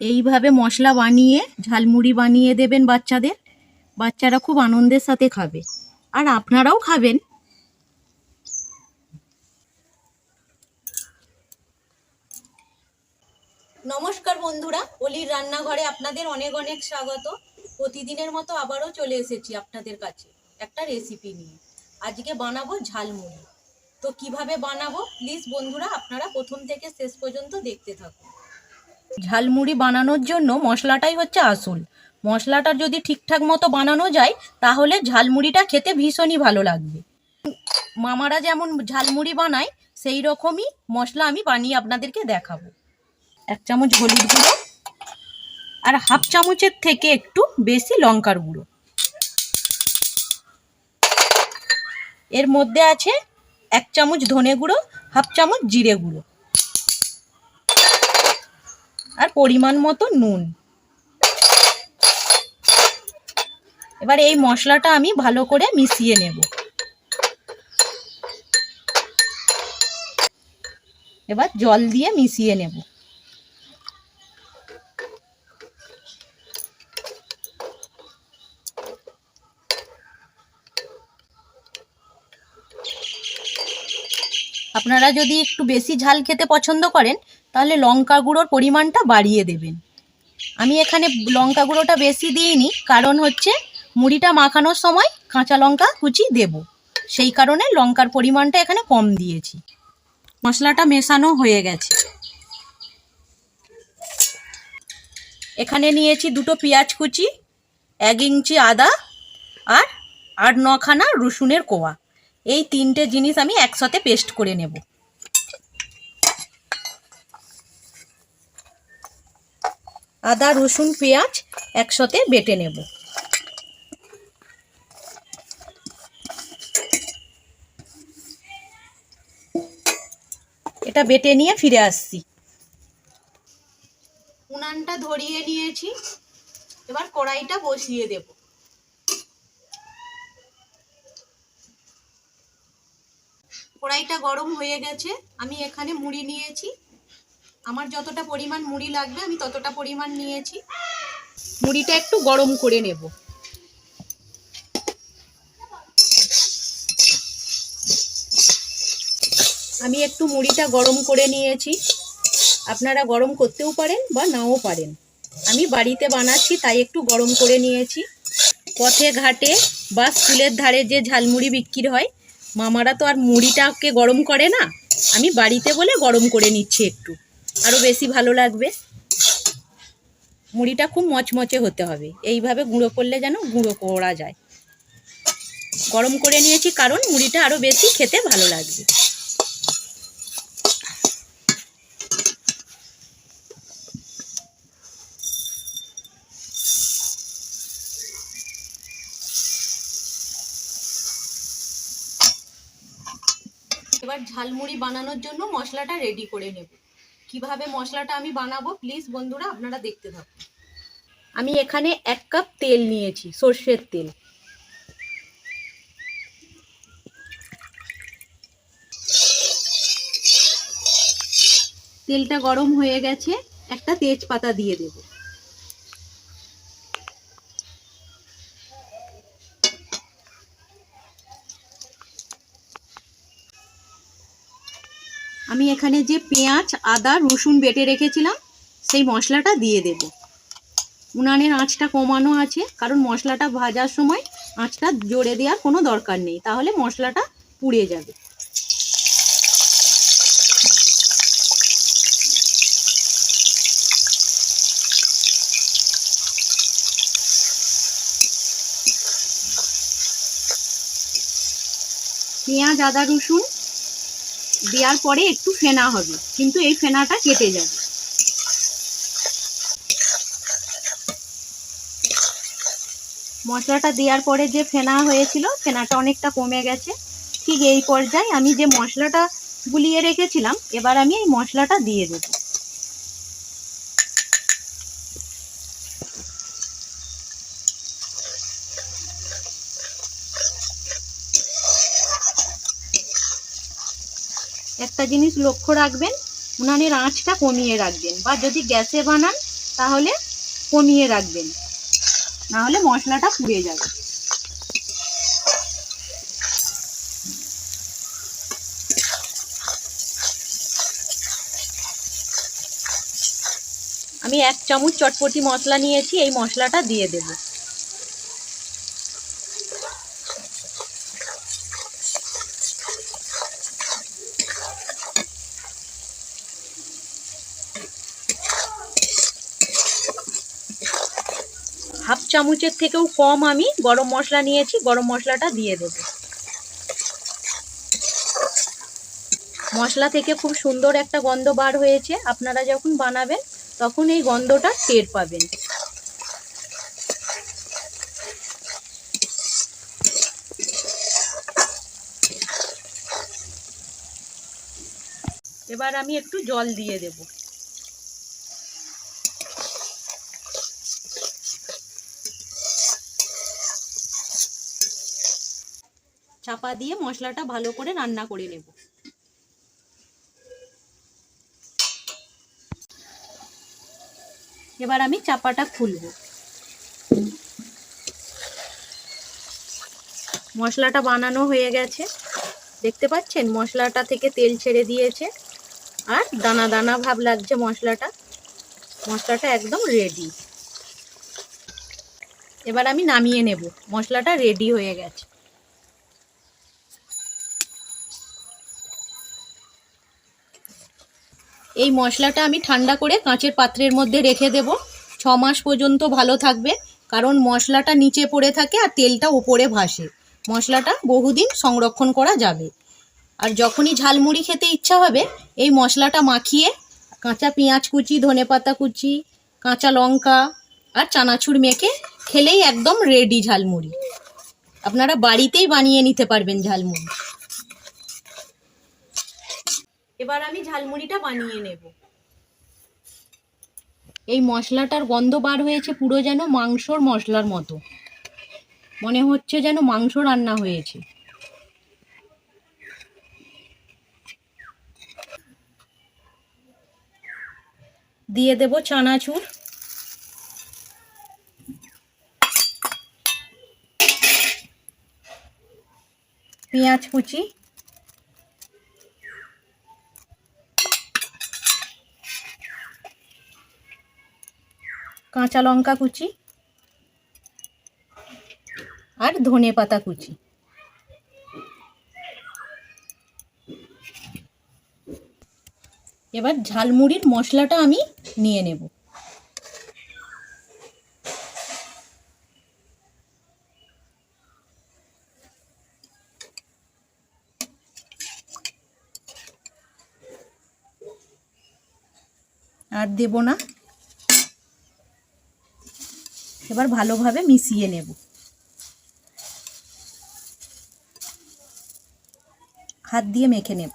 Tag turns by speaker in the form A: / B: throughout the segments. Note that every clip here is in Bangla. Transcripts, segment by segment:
A: এইভাবে মশলা বানিয়ে, ঝালমুড়ি বানিয়ে দেবেন বাচ্চাদের। বাচ্চারা খুব আনন্দের সাথে খাবে। আর আপনারাও খাবেন। নমস্কার বন্ধুরা অলির রান্নাঘরে আপনাদের অনেক অনেক স্বাগত। প্রতিদিনের মতো আবারও চলে এসেছি আপনাদের কাছে একটা রেসিপি নিয়ে। আজকে বানাবো ঝালমুড়ি। তো কীভাবে বানাবো? প্লিজ বন্ধুরা, আপনারা প্রথম থেকে শেষ পর্যন্ত দেখতে থাকুন। ঝালমুড়ি বানানোর জন্য মশলাটাই হচ্ছে আসল। মশলাটা যদি ঠিকঠাক মতো বানানো যায়, তাহলে ঝালমুড়িটা খেতে ভীষণই ভালো লাগবে। মামারা যেমন ঝালমুড়ি বানায়, সেই রকমই মশলা আমি বানিয়ে আপনাদেরকে দেখাবো। এক চামচ হলুদ গুঁড়ো আর হাফ চামচের থেকে একটু বেশি লঙ্কার গুঁড়ো। এর মধ্যে আছে এক চামচ ধনে গুঁড়ো, হাফ চামচ জিরে গুঁড়ো। আর পরিমাণ মতো নুন। এবার এই মশলাটা আমি ভালো করে মিশিয়ে নেব। এবার জল দিয়ে মিশিয়ে নেব। আপনারা যদি একটু বেশি ঝাল খেতে পছন্দ করেন তাহলে লঙ্কা গুঁড়োর পরিমাণটা বাড়িয়ে দেবেন। আমি এখানে লঙ্কা গুঁড়োটা বেশি দিইনি, কারণ হচ্ছে মুড়িটা মাখানোর সময় কাঁচা লঙ্কা কুচি দেব। সেই কারণে লঙ্কার পরিমাণটা এখানে কম দিয়েছি। মশলাটা মেশানো হয়ে গেছে। এখানে নিয়েছি দুটো পেঁয়াজ কুচি, এক ইঞ্চি আদা আর আট নখানা রসুনের কোয়া। এই তিনটে জিনিস আমি একসাথে পেস্ট করে নেব। আদা, রসুন, পেঁয়াজ একসাথে বেটে নেব। এটা বেটে নিয়ে ফিরে আসছি। উনানটা ধরিয়ে নিয়েছি। এবার কড়াইটা বসিয়ে দেব। কড়াইটা গরম হয়ে গেছে। আমি এখানে মুড়ি নিয়েছি। আমার যতটা পরিমাণ মুড়ি লাগবে, আমি ততটা পরিমাণ নিয়েছি। মুড়িটা একটু গরম করে নেব। আমি একটু মুড়িটা গরম করে নিয়েছি। আপনারা গরম করতেও পারেন বা নাও পারেন। আমি বাড়িতে বানাচ্ছি, তাই একটু গরম করে নিয়েছি। পথে ঘাটে বা স্কুলের ধারে যে ঝালমুড়ি বিক্রি হয়, মামারা তো আর মুড়িটাকে গরম করে না। আমি বাড়িতে বলে গরম করে নিচ্ছি একটু। আরও বেশি ভালো লাগবে। মুড়িটা খুব মচমচে হতে হবে। এইভাবে গুঁড়ো করলে যেন গুঁড়ো করা যায়। গরম করে নিয়েছি কারণ মুড়িটা আরও বেশি খেতে ভালো লাগবে। এবার ঝালমুড়ি বানানোর জন্য মশলাটা রেডি করে নেব। কীভাবে মশলাটা আমি বানাবো? প্লিজ বন্ধুরা, আপনারা দেখতে থাকুন। আমি এখানে এক কাপ তেল নিয়েছি, সর্ষের তেল। তেলটা গরম হয়ে গেছে, একটা তেজপাতা দিয়ে দেব আমি এখানে যে পেঁয়াজ, আদা, রসুন বেটে রেখেছিলাম, সেই মশলাটা দিয়ে দেব। উনানের আঁচটা কমানো আছে, কারণ মশলাটা ভাজার সময় আঁচটা জোরে দেওয়ার কোনো দরকার নেই, তাহলে মশলাটা পুড়ে যাবে। পেঁয়াজ, আদা, রসুন দেওয়ার পরে একটু ফেনা হবে, কিন্তু এই ফেনাটা কেটে যাবে। মশলাটা দেওয়ার পরে যে ফেনা হয়েছিল, ফেনাটা অনেকটা কমে গেছে। ঠিক এই পর্যায়ে আমি যে মশলাটা গুলিয়ে রেখেছিলাম, এবার আমি এই মশলাটা দিয়ে দেবো। একটা জিনিস লক্ষ্য রাখবেন, উনানের আঁচটা কমিয়ে রাখবেন বা যদি গ্যাসে বানান তাহলে কমিয়ে রাখবেন না হলে মশলাটা পুড়ে যাবে। আমি এক চামচ চটপটি মশলা নিয়েছি, এই মশলাটা দিয়ে দেব। হাফ চামচের থেকেও কম আমি গরম মশলা নিয়েছি, গরম মশলাটা দিয়ে দেব। মশলা থেকে খুব সুন্দর একটা গন্ধ বার হয়েছে। আপনারা যখন বানাবেন, তখন এই গন্ধটা টের পাবেন। এবার আমি একটু জল দিয়ে দেব। চাপা দিয়ে মশলাটা ভালো করে রান্না করে নেব। এবার আমি চাপাটা খুলব। মশলাটা বানানো হয়ে গেছে। দেখতে পাচ্ছেন? মশলাটা থেকে তেল ছেড়ে দিয়েছে। আর দানা দানা ভাব লাগছে মশলাটা। মশলাটা একদম রেডি এবার আমি নামিয়ে নেব। মশলাটা রেডি হয়ে গেছে। এই মশলাটা আমি ঠান্ডা করে কাঁচের পাত্রের মধ্যে রেখে দেব। ছ মাস পর্যন্ত ভালো থাকবে, কারণ মশলাটা নিচে পড়ে থাকে আর তেলটা ওপরে ভাসে। মশলাটা বহুদিন সংরক্ষণ করা যাবে। আর যখনই ঝালমুড়ি খেতে ইচ্ছা হবে, এই মশলাটা মাখিয়ে কাঁচা পেঁয়াজ কুচি ধনেপাতা কুচি, কাঁচা লঙ্কা আর চানাচুর মেখে খেলেই একদম রেডি ঝালমুড়ি। আপনারা বাড়িতেই বানিয়ে নিতে পারবেন ঝালমুড়ি। এবার আমি ঝালমুড়িটা বানিয়ে নেব। এই মশলাটার গন্ধ বার হয়েছে পুরো যেন মাংসর মশলার মতো। মনে হচ্ছে যেন মাংস রান্না হয়েছে। দিয়ে দেব চানাচুর। পেঁয়াজ কুচি। কাঁচা লঙ্কা কুচি আর ধনে পাতা কুচি। এবার ঝালমুড়ির মশলাটা আমি নিয়ে নেব। আর দেব না। এবার ভালোভাবে মিশিয়ে নেব। হাত দিয়ে মেখে নেব।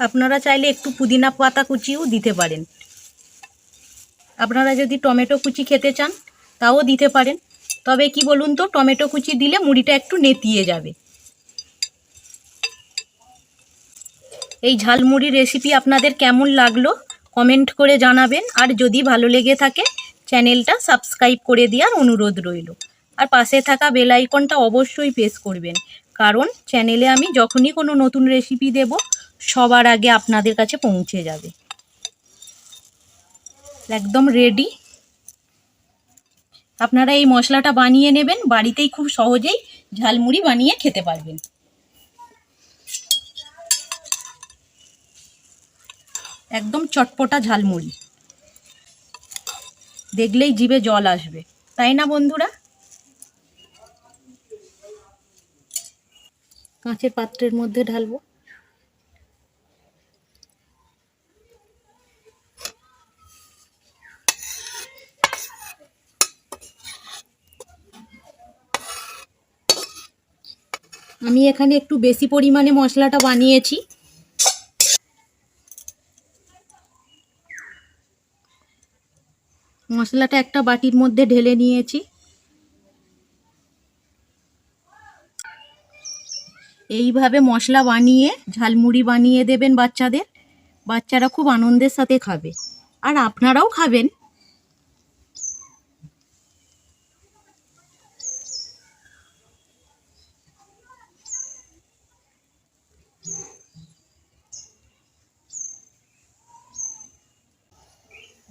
A: আপনারা চাইলে একটু পুদিনা পাতা কুচিও দিতে পারেন। আপনারা যদি টমেটো কুচি খেতে চান, তাও দিতে পারেন। তবে কি বলুন তো, টমেটো কুচি দিলে মুড়িটা একটু নেতিয়ে যাবে। এই ঝালমুড়ি রেসিপি আপনাদের কেমন লাগল কমেন্ট করে জানাবেন। আর যদি ভালো লেগে থাকে, চ্যানেলটা সাবস্ক্রাইব করে দেওয়ার অনুরোধ রইল। আর পাশে থাকা বেল আইকনটা অবশ্যই প্রেস করবেন। কারণ চ্যানেলে আমি যখনই কোনো নতুন রেসিপি দেব, সবার আগে আপনাদের কাছে পৌঁছে যাবে। একদম রেডি আপনারা এই মশলাটা বানিয়ে নেবেন, বাড়িতেই খুব সহজেই ঝালমুড়ি বানিয়ে খেতে পারবেন। একদম চটপটা ঝালমুড়ি। দেখলেই জিভে জল আসবে। তাই না বন্ধুরা? কাঁচের পাত্রের মধ্যে ঢালবো। আমি এখানে একটু বেশি পরিমাণে মশলাটা বানিয়েছি। মশলাটা একটা বাটির মধ্যে ঢেলে নিয়েছি। এইভাবে মশলা বানিয়ে ঝালমুড়ি বানিয়ে দেবেন বাচ্চাদের। বাচ্চারা খুব আনন্দের সাথে খাবে। আর আপনারাও খাবেন।